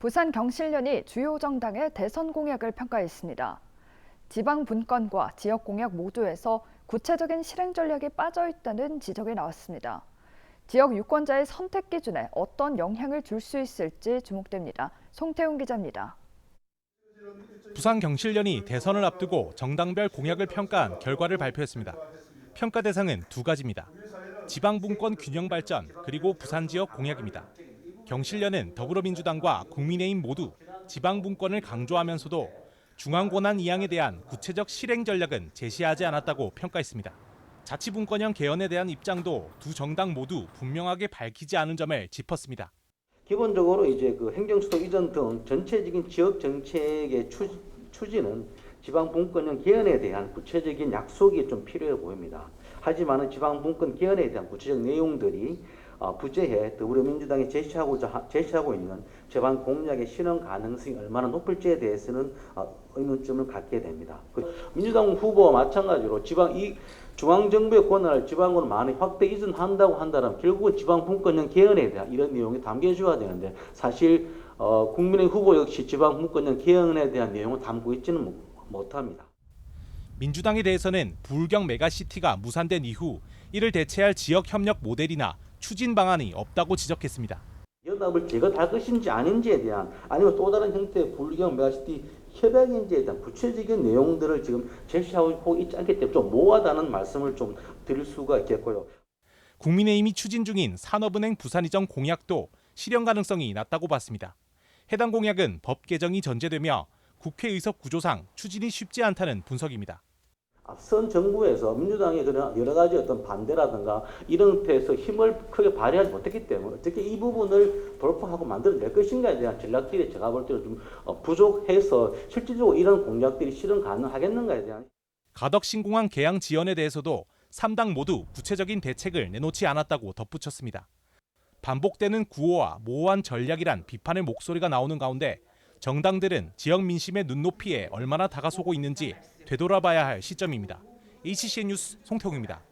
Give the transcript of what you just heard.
부산 경실련이 주요 정당의 대선 공약을 평가했습니다. 지방 분권과 지역 공약 모두에서 구체적인 실행 전략이 빠져 있다는 지적이 나왔습니다. 지역 유권자의 선택 기준에 어떤 영향을 줄 수 있을지 주목됩니다. 송태훈 기자입니다. 부산 경실련이 대선을 앞두고 정당별 공약을 평가한 결과를 발표했습니다. 평가 대상은 두 가지입니다. 지방 분권 균형 발전 그리고 부산 지역 공약입니다. 경실련은 더불어민주당과 국민의힘 모두 지방분권을 강조하면서도 중앙권한 이양에 대한 구체적 실행 전략은 제시하지 않았다고 평가했습니다. 자치분권형 개헌에 대한 입장도 두 정당 모두 분명하게 밝히지 않은 점을 짚었습니다. 기본적으로 이제 그 행정수도 이전 등 전체적인 지역 정책의 추, 추진은 지방 분권형 개헌에 대한 구체적인 약속이 좀 필요해 보입니다. 하지만은 지방 분권 개헌에 대한 구체적 내용들이 어, 부재해 더불어민주당이 제시하고자 하- 제시하고 있는 제방 공약의 실현 가능성이 얼마나 높을지에 대해서는 어, 의문점을 갖게 됩니다. 그 민주당 후보와 마찬가지로 지방 이 중앙 정부의 권한을 지방으로 많이 확대 이전한다고 한다면 결국은 지방 분권형 개헌에 대한 이런 내용이 담겨져야 되는데 사실 어, 국민의 후보 역시 지방 분권형 개헌에 대한 내용을 담고 있지는 못- 못합니다. 민주당에 대해서는 부울경 메가시티가 무산된 이후 이를 대체할 지역 협력 모델이나 추진 방안이 없다고 지적했습니다. 연합을 제거할 것인지 아닌지에 대한 아니면 또 다른 형태의 불경 메가시티 협약인지에 대한 구체적인 내용들을 지금 제시하고 있지 않기 때문에 좀 모호하다는 말씀을 좀 드릴 수가 있겠고요. 국민의힘이 추진 중인 산업은행 부산 이전 공약도 실현 가능성이 낮다고 봤습니다. 해당 공약은 법 개정이 전제되며 국회 의석 구조상 추진이 쉽지 않다는 분석입니다. 앞선 정부에서 민주당의 그런 여러 가지 어떤 반대라든가 이런 형태에서 힘을 크게 발휘하지 못했기 때문에 어떻게 이 부분을 돌파하고 만들어낼 것인가에 대한 전략들이 제가 볼 때는 좀 어, 부족해서 실질적으로 이런 공약들이 실현 가능하겠는가에 대한 가덕 신공항 개항 지연에 대해서도 3당 모두 구체적인 대책을 내놓지 않았다고 덧붙였습니다. 반복되는 구호와 모호한 전략이란 비판의 목소리가 나오는 가운데 정당들은 지역 민심의 눈높이에 얼마나 다가서고 있는지 되돌아봐야 할 시점입니다. HCN 뉴스 송태웅입니다.